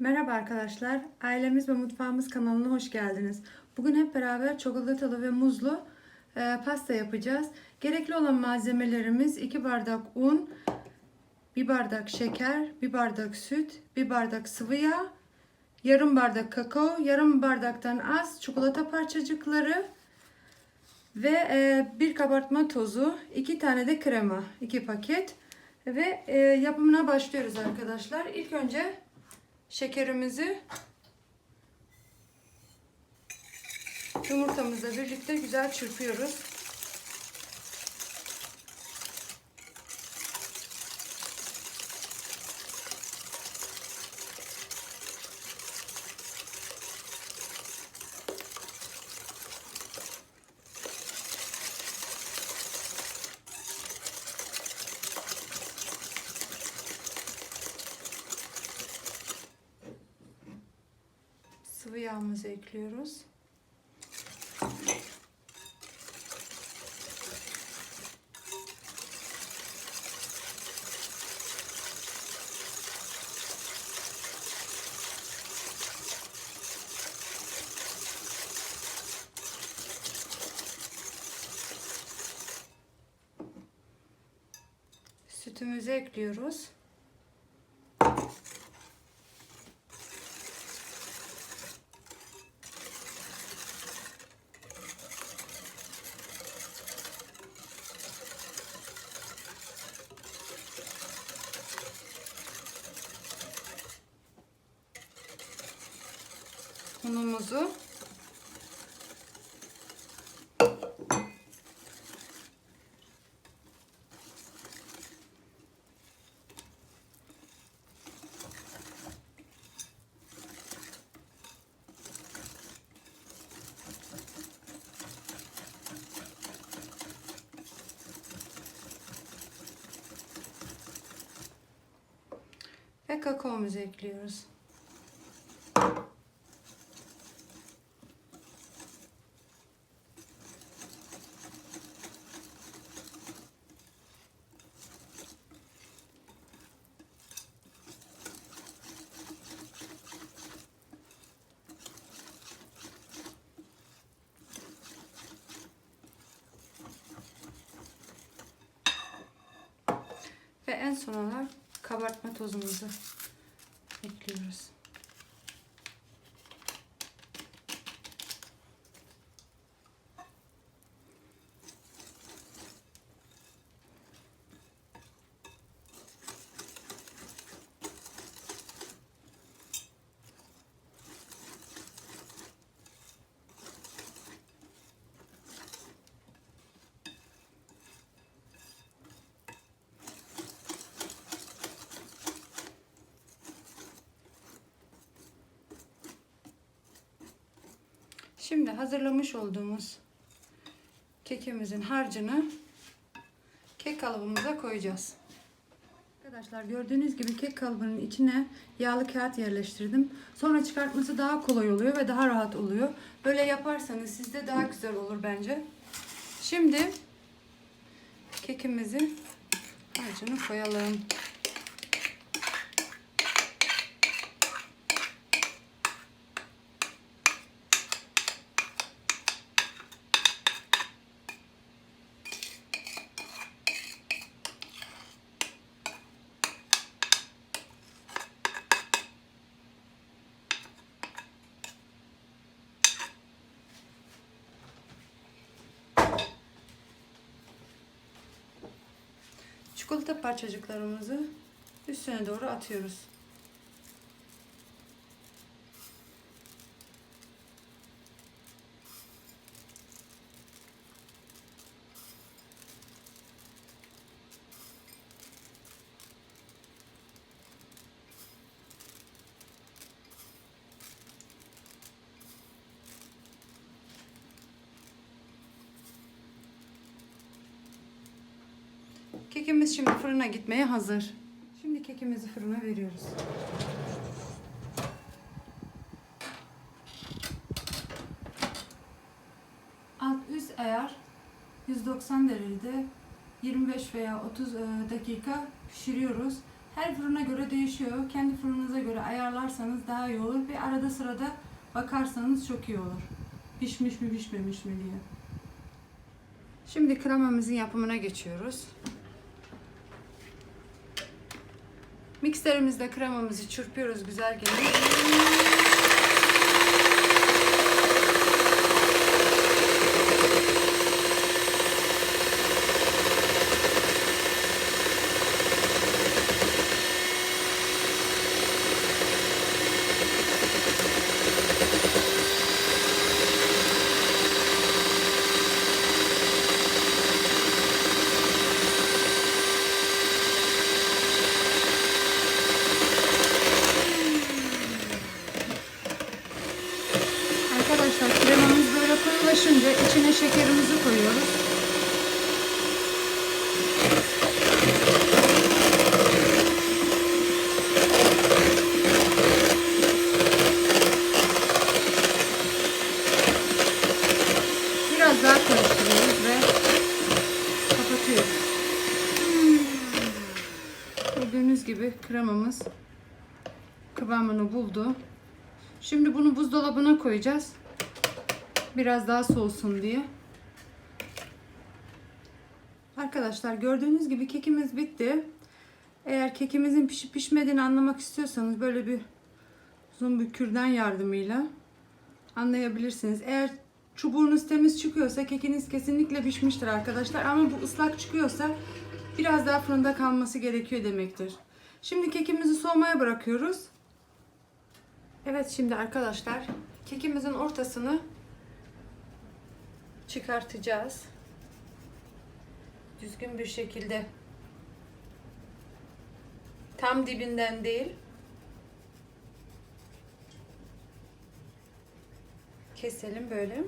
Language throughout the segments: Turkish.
Merhaba arkadaşlar. Ailemiz ve Mutfağımız kanalına hoş geldiniz. Bugün hep beraber çikolatalı ve muzlu e, pasta yapacağız. Gerekli olan malzemelerimiz 2 bardak un, 1 bardak şeker, 1 bardak süt, 1 bardak sıvı yağ, yarım bardak kakao, yarım bardaktan az çikolata parçacıkları ve e, bir kabartma tozu, 2 tane de krema, 2 paket ve e, yapımına başlıyoruz arkadaşlar. İlk önce şekerimizi yumurtamızla birlikte güzel çırpıyoruz. Sıvı yağımızı ekliyoruz. Sütümüzü ekliyoruz. Unumuzu ve kakaomuzu ekliyoruz. En son olarak kabartma tozumuzu ekliyoruz. Şimdi hazırlamış olduğumuz kekimizin harcını kek kalıbımıza koyacağız. Arkadaşlar gördüğünüz gibi kek kalıbının içine yağlı kağıt yerleştirdim. Sonra çıkartması daha kolay oluyor ve daha rahat oluyor. Böyle yaparsanız sizde daha güzel olur bence. Şimdi kekimizin harcını koyalım. Çikolata parçacıklarımızı üstüne doğru atıyoruz. Kekimiz şimdi fırına gitmeye hazır. Şimdi kekimizi fırına veriyoruz. Alt üst ayar 190 derecede 25 veya 30 dakika pişiriyoruz. Her fırına göre değişiyor. Kendi fırınınıza göre ayarlarsanız daha iyi olur ve arada sırada bakarsanız çok iyi olur. Pişmiş mi pişmemiş mi diye. Şimdi kremamızın yapımına geçiyoruz. Mikserimizde kremamızı çırpıyoruz güzel geliyor. Arkadaşlar kremamız koyulaşınca içine şekerimizi koyuyoruz. Biraz daha karıştırıyoruz ve kapatıyoruz. Gördüğünüz gibi kremamız kıvamını buldu. Şimdi bunu buzdolabına koyacağız. Biraz daha soğusun diye. Arkadaşlar gördüğünüz gibi kekimiz bitti. Eğer kekimizin pişip pişmediğini anlamak istiyorsanız böyle bir uzun bir kürdan yardımıyla anlayabilirsiniz. Eğer çubuğunuz temiz çıkıyorsa kekiniz kesinlikle pişmiştir arkadaşlar. Ama bu ıslak çıkıyorsa biraz daha fırında kalması gerekiyor demektir. Şimdi kekimizi soğumaya bırakıyoruz. Evet şimdi arkadaşlar kekimizin ortasını çıkartacağız. Düzgün bir şekilde. Tam dibinden değil. Keselim böyle.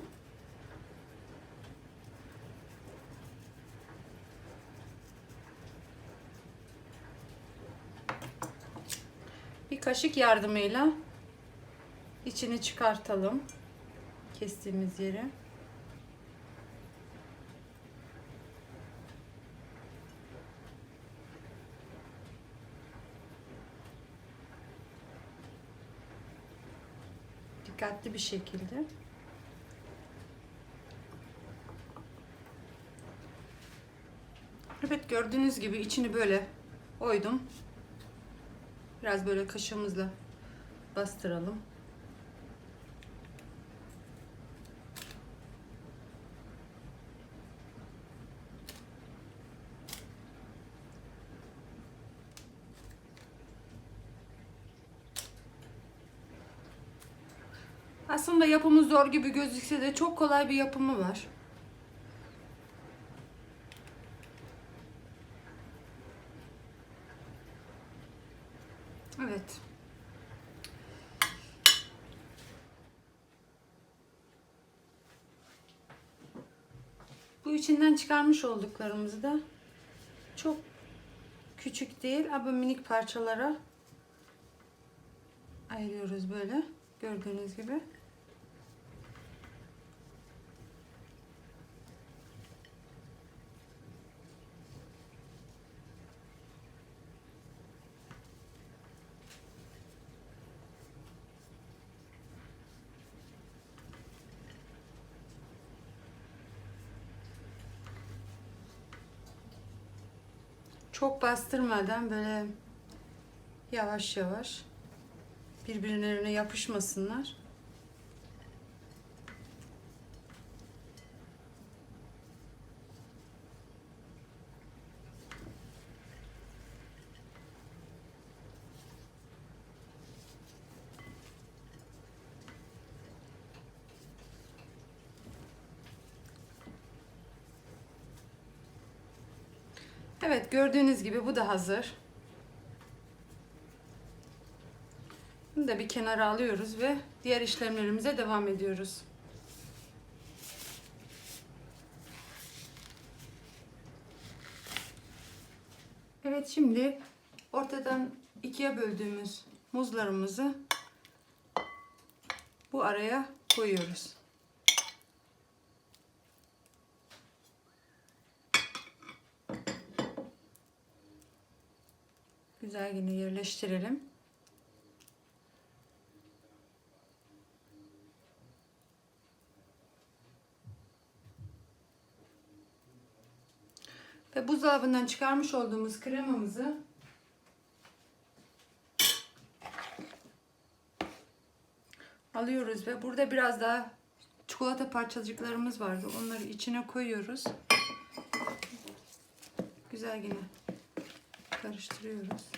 Bir kaşık yardımıyla içini çıkartalım. Kestiğimiz yeri. Dikkatli bir şekilde. Evet gördüğünüz gibi içini böyle oydum. Biraz böyle kaşığımızla bastıralım. Aslında yapımı zor gibi gözükse de çok kolay bir yapımı var. Evet. Bu içinden çıkarmış olduklarımızı da çok küçük değil ama minik parçalara ayırıyoruz böyle. Gördüğünüz gibi. Çok bastırmadan böyle yavaş yavaş birbirlerine yapışmasınlar. Evet gördüğünüz gibi bu da hazır. Bunu da bir kenara alıyoruz ve diğer işlemlerimize devam ediyoruz. Evet şimdi ortadan ikiye böldüğümüz muzlarımızı bu araya koyuyoruz. Güzel yine yerleştirelim. Ve buzdolabından çıkarmış olduğumuz kremamızı alıyoruz ve burada biraz daha çikolata parçacıklarımız vardı. Onları içine koyuyoruz. Güzel yine karıştırıyoruz.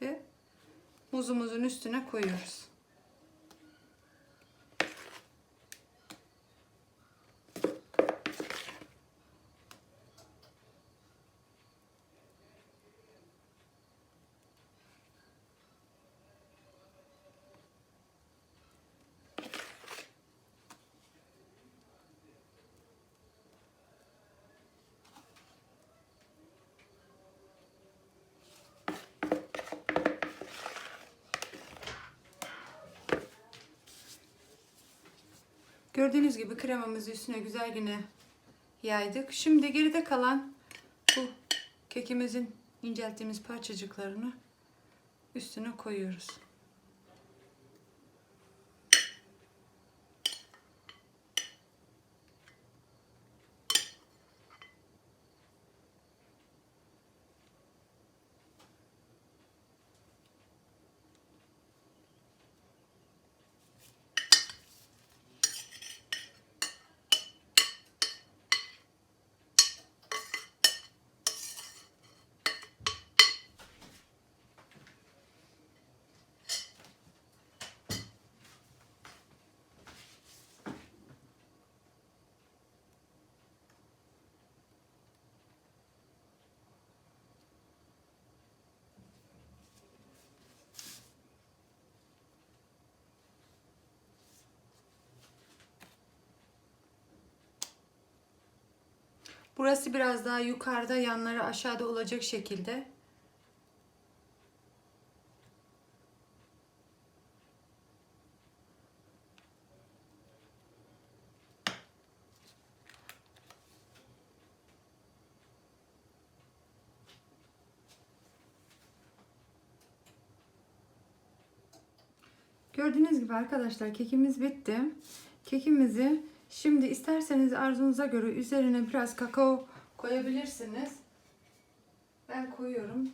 Ve muzumuzun üstüne koyuyoruz. Gördüğünüz gibi kremamızı üstüne güzel yine yaydık. Şimdi geride kalan bu kekimizin incelttiğimiz parçacıklarını üstüne koyuyoruz. Burası biraz daha yukarıda, yanları aşağıda olacak şekilde. Gördüğünüz gibi arkadaşlar kekimiz bitti. Kekimizi şimdi isterseniz arzunuza göre üzerine biraz kakao koyabilirsiniz. Ben koyuyorum.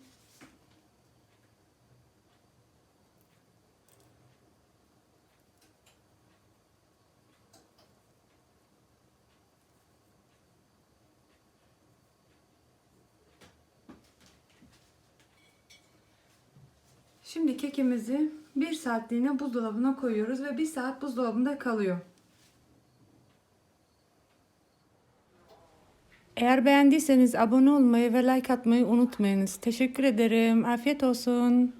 Şimdi kekimizi bir saatliğine buzdolabına koyuyoruz ve bir saat buzdolabında kalıyor. Eğer beğendiyseniz abone olmayı ve like atmayı unutmayınız. Teşekkür ederim. Afiyet olsun.